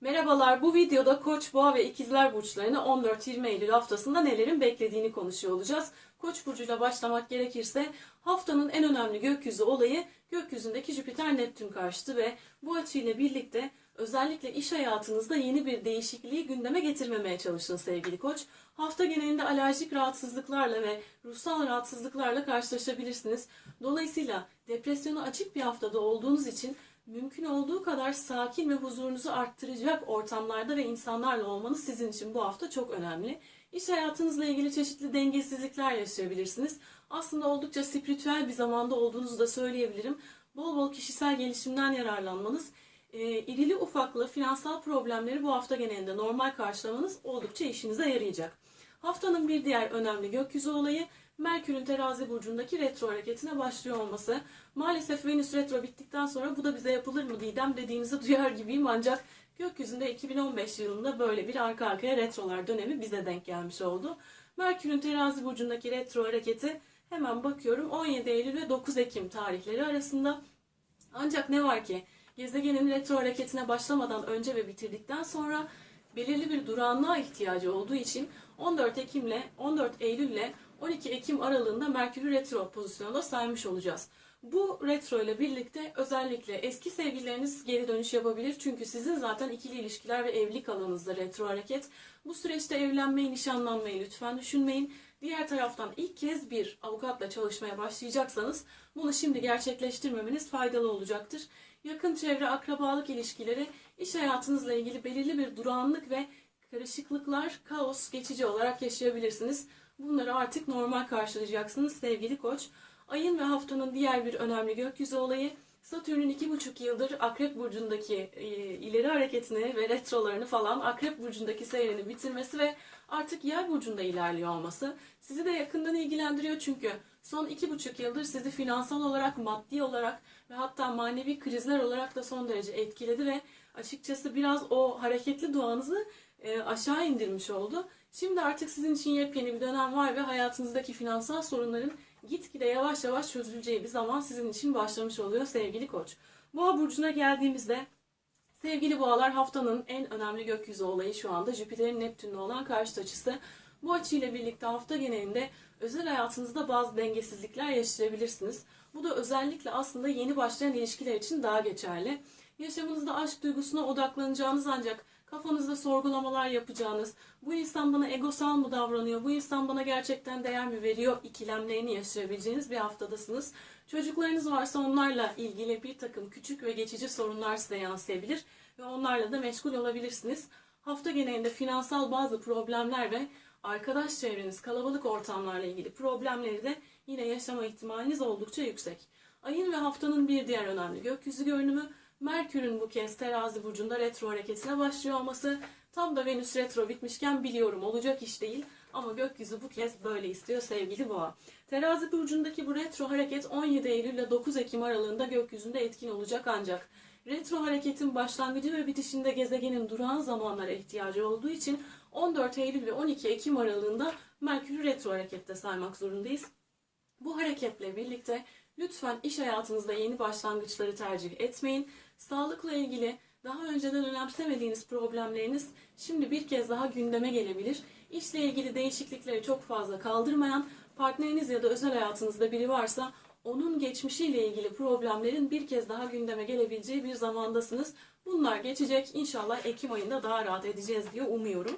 Merhabalar, bu videoda Koç, Boğa ve İkizler burçlarını 14-20 Eylül haftasında nelerin beklediğini konuşuyor olacağız. Koç burcuyla başlamak gerekirse haftanın en önemli gökyüzü olayı gökyüzündeki Jüpiter-Neptün karşıtı ve bu açıyla birlikte özellikle iş hayatınızda yeni bir değişikliği gündeme getirmemeye çalışın sevgili Koç. Hafta genelinde alerjik rahatsızlıklarla ve ruhsal rahatsızlıklarla karşılaşabilirsiniz. Dolayısıyla depresyona açık bir haftada olduğunuz için mümkün olduğu kadar sakin ve huzurunuzu arttıracak ortamlarda ve insanlarla olmanız sizin için bu hafta çok önemli. İş hayatınızla ilgili çeşitli dengesizlikler yaşayabilirsiniz. Aslında oldukça spiritüel bir zamanda olduğunuzu da söyleyebilirim. Bol bol kişisel gelişimden yararlanmanız, e, irili ufaklı finansal problemleri bu hafta genelinde normal karşılamanız oldukça işinize yarayacak. Haftanın bir diğer önemli gökyüzü olayı Merkür'ün terazi burcundaki retro hareketine başlıyor olması. Maalesef Venüs retro bittikten sonra bu da bize yapılır mı Didem dediğinizi duyar gibiyim ancak gökyüzünde 2015 yılında böyle bir arka arkaya retrolar dönemi bize denk gelmiş oldu. Merkür'ün terazi burcundaki retro hareketi hemen bakıyorum 17 Eylül ve 9 Ekim tarihleri arasında. Ancak ne var ki gezegenin retro hareketine başlamadan önce ve bitirdikten sonra belirli bir durağanlığa ihtiyacı olduğu için 14 Ekim'le 14 Eylül'le 12 Ekim aralığında Merkür'ü retro pozisyonda saymış olacağız. Bu retro ile birlikte özellikle eski sevgilileriniz geri dönüş yapabilir. Çünkü sizin zaten ikili ilişkiler ve evlilik alanınızda retro hareket. Bu süreçte evlenmeyi, nişanlanmayı lütfen düşünmeyin. Diğer taraftan ilk kez bir avukatla çalışmaya başlayacaksanız bunu şimdi gerçekleştirmemeniz faydalı olacaktır. Yakın çevre, akrabalık ilişkileri, iş hayatınızla ilgili belirli bir durağanlık ve karışıklıklar, kaos geçici olarak yaşayabilirsiniz. Bunları artık normal karşılayacaksınız sevgili koç. Ayın ve haftanın diğer bir önemli gökyüzü olayı Satürn'ün iki buçuk yıldır Akrep Burcu'ndaki e, ileri hareketini ve retrolarını falan Akrep Burcu'ndaki seyrini bitirmesi ve artık Yay Burcu'nda ilerliyor olması sizi de yakından ilgilendiriyor çünkü son iki buçuk yıldır sizi finansal olarak, maddi olarak ve hatta manevi krizler olarak da son derece etkiledi ve açıkçası biraz o hareketli doğanızı e, aşağı indirmiş oldu. Şimdi artık sizin için yepyeni bir dönem var ve hayatınızdaki finansal sorunların gitgide yavaş yavaş çözüleceği bir zaman sizin için başlamış oluyor sevgili koç. Boğa burcuna geldiğimizde sevgili boğalar haftanın en önemli gökyüzü olayı şu anda Jüpiter'in Neptün'le olan karşıt açısı. Bu açıyla birlikte hafta genelinde özel hayatınızda bazı dengesizlikler yaşayabilirsiniz. Bu da özellikle aslında yeni başlayan ilişkiler için daha geçerli. Yaşamınızda aşk duygusuna odaklanacağınız ancak kafanızda sorgulamalar yapacağınız, bu insan bana egosal mı davranıyor, bu insan bana gerçekten değer mi veriyor ikilemlerini yaşayabileceğiniz bir haftadasınız. Çocuklarınız varsa onlarla ilgili bir takım küçük ve geçici sorunlar size yansıyabilir ve onlarla da meşgul olabilirsiniz. Hafta genelinde finansal bazı problemler ve arkadaş çevreniz, kalabalık ortamlarla ilgili problemleri de yine yaşama ihtimaliniz oldukça yüksek. Ayın ve haftanın bir diğer önemli gökyüzü görünümü Merkür'ün bu kez terazi burcunda retro hareketine başlıyor olması tam da Venüs retro bitmişken biliyorum olacak iş değil ama gökyüzü bu kez böyle istiyor sevgili boğa. Terazi burcundaki bu retro hareket 17 Eylül ile 9 Ekim aralığında gökyüzünde etkin olacak ancak retro hareketin başlangıcı ve bitişinde gezegenin durağan zamanlara ihtiyacı olduğu için 14 Eylül ve 12 Ekim aralığında Merkür'ü retro harekette saymak zorundayız. Bu hareketle birlikte lütfen iş hayatınızda yeni başlangıçları tercih etmeyin. Sağlıkla ilgili daha önceden önemsemediğiniz problemleriniz şimdi bir kez daha gündeme gelebilir. İşle ilgili değişiklikleri çok fazla kaldırmayan partneriniz ya da özel hayatınızda biri varsa onun geçmişiyle ilgili problemlerin bir kez daha gündeme gelebileceği bir zamandasınız. Bunlar geçecek. İnşallah Ekim ayında daha rahat edeceğiz diye umuyorum.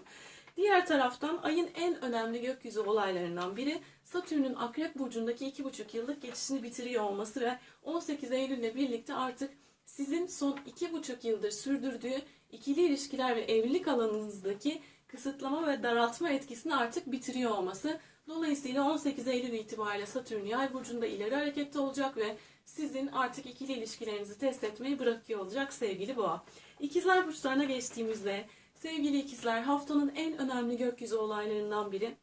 Diğer taraftan ayın en önemli gökyüzü olaylarından biri Satürn'ün Akrep Burcu'ndaki 2,5 yıllık geçişini bitiriyor olması ve 18 Eylül ile birlikte artık sizin son 2,5 yıldır sürdürdüğü ikili ilişkiler ve evlilik alanınızdaki kısıtlama ve daraltma etkisini artık bitiriyor olması. Dolayısıyla 18 Eylül itibariyle Satürn Yay burcunda ileri harekette olacak ve sizin artık ikili ilişkilerinizi test etmeyi bırakıyor olacak sevgili Boğa. İkizler burçlarına geçtiğimizde sevgili ikizler haftanın en önemli gökyüzü olaylarından biri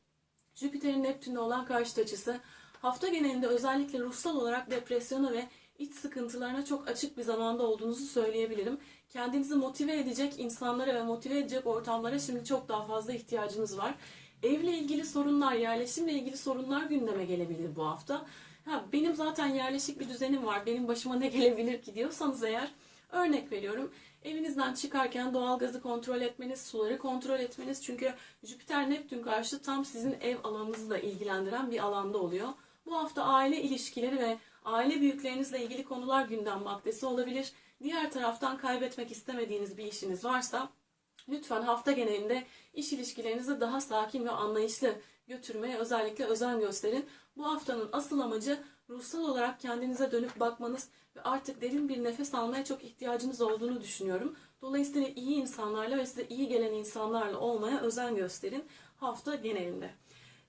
Jüpiter'in Neptün'le olan karşıt açısı. Hafta genelinde özellikle ruhsal olarak depresyona ve iç sıkıntılarına çok açık bir zamanda olduğunuzu söyleyebilirim. Kendinizi motive edecek insanlara ve motive edecek ortamlara şimdi çok daha fazla ihtiyacınız var. Evle ilgili sorunlar, yerleşimle ilgili sorunlar gündeme gelebilir bu hafta. Ha, benim zaten yerleşik bir düzenim var, benim başıma ne gelebilir ki diyorsanız eğer Örnek veriyorum. Evinizden çıkarken doğalgazı kontrol etmeniz, suları kontrol etmeniz. Çünkü Jüpiter Neptün karşı tam sizin ev alanınızla ilgilendiren bir alanda oluyor. Bu hafta aile ilişkileri ve aile büyüklerinizle ilgili konular gündem maddesi olabilir. Diğer taraftan kaybetmek istemediğiniz bir işiniz varsa lütfen hafta genelinde iş ilişkilerinizi daha sakin ve anlayışlı götürmeye özellikle özen gösterin. Bu haftanın asıl amacı ruhsal olarak kendinize dönüp bakmanız ve artık derin bir nefes almaya çok ihtiyacınız olduğunu düşünüyorum. Dolayısıyla iyi insanlarla ve size iyi gelen insanlarla olmaya özen gösterin hafta genelinde.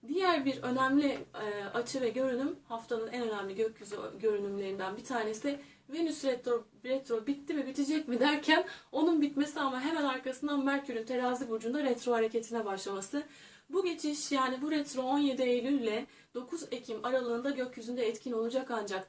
Diğer bir önemli e, açı ve görünüm haftanın en önemli gökyüzü görünümlerinden bir tanesi Venüs retro, retro bitti mi bitecek mi derken onun bitmesi ama hemen arkasından Merkür'ün terazi burcunda retro hareketine başlaması. Bu geçiş yani bu retro 17 Eylül ile 9 Ekim aralığında gökyüzünde etkin olacak ancak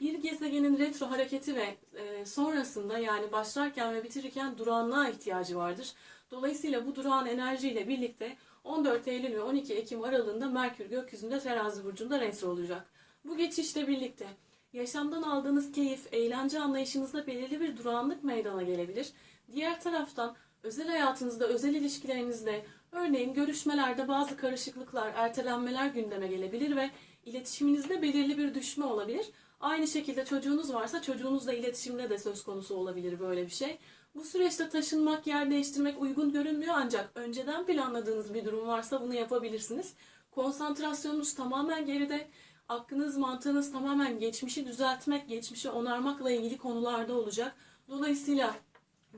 bir gezegenin retro hareketi ve e, sonrasında yani başlarken ve bitirirken durağanlığa ihtiyacı vardır. Dolayısıyla bu durağan enerjiyle birlikte 14 Eylül ve 12 Ekim aralığında Merkür gökyüzünde terazi burcunda retro olacak. Bu geçişle birlikte yaşamdan aldığınız keyif, eğlence anlayışınızda belirli bir durağanlık meydana gelebilir. Diğer taraftan özel hayatınızda, özel ilişkilerinizde, örneğin görüşmelerde bazı karışıklıklar, ertelenmeler gündeme gelebilir ve iletişiminizde belirli bir düşme olabilir. Aynı şekilde çocuğunuz varsa çocuğunuzla iletişimde de söz konusu olabilir böyle bir şey. Bu süreçte taşınmak, yer değiştirmek uygun görünmüyor ancak önceden planladığınız bir durum varsa bunu yapabilirsiniz. Konsantrasyonunuz tamamen geride, aklınız, mantığınız tamamen geçmişi düzeltmek, geçmişi onarmakla ilgili konularda olacak. Dolayısıyla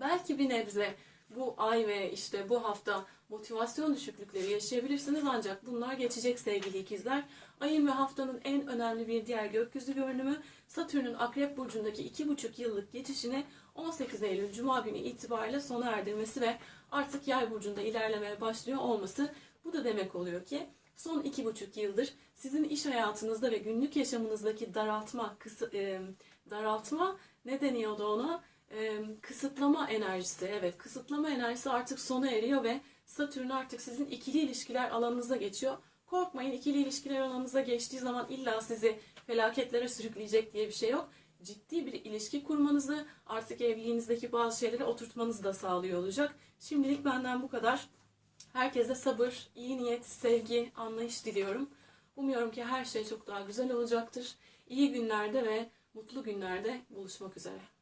belki bir nebze bu ay ve işte bu hafta motivasyon düşüklükleri yaşayabilirsiniz ancak bunlar geçecek sevgili ikizler. Ayın ve haftanın en önemli bir diğer gökyüzü görünümü Satürn'ün Akrep Burcu'ndaki 2,5 yıllık geçişini 18 Eylül Cuma günü itibariyle sona erdirmesi ve artık Yay Burcu'nda ilerlemeye başlıyor olması. Bu da demek oluyor ki son 2,5 yıldır sizin iş hayatınızda ve günlük yaşamınızdaki daraltma, kısı, e, daraltma ne deniyordu ona? E, kısıtlama enerjisi. Evet kısıtlama enerjisi artık sona eriyor ve Satürn artık sizin ikili ilişkiler alanınıza geçiyor. Korkmayın ikili ilişkiler alanınıza geçtiği zaman illa sizi felaketlere sürükleyecek diye bir şey yok. Ciddi bir ilişki kurmanızı artık evliliğinizdeki bazı şeyleri oturtmanızı da sağlıyor olacak. Şimdilik benden bu kadar. Herkese sabır, iyi niyet, sevgi, anlayış diliyorum. Umuyorum ki her şey çok daha güzel olacaktır. İyi günlerde ve mutlu günlerde buluşmak üzere.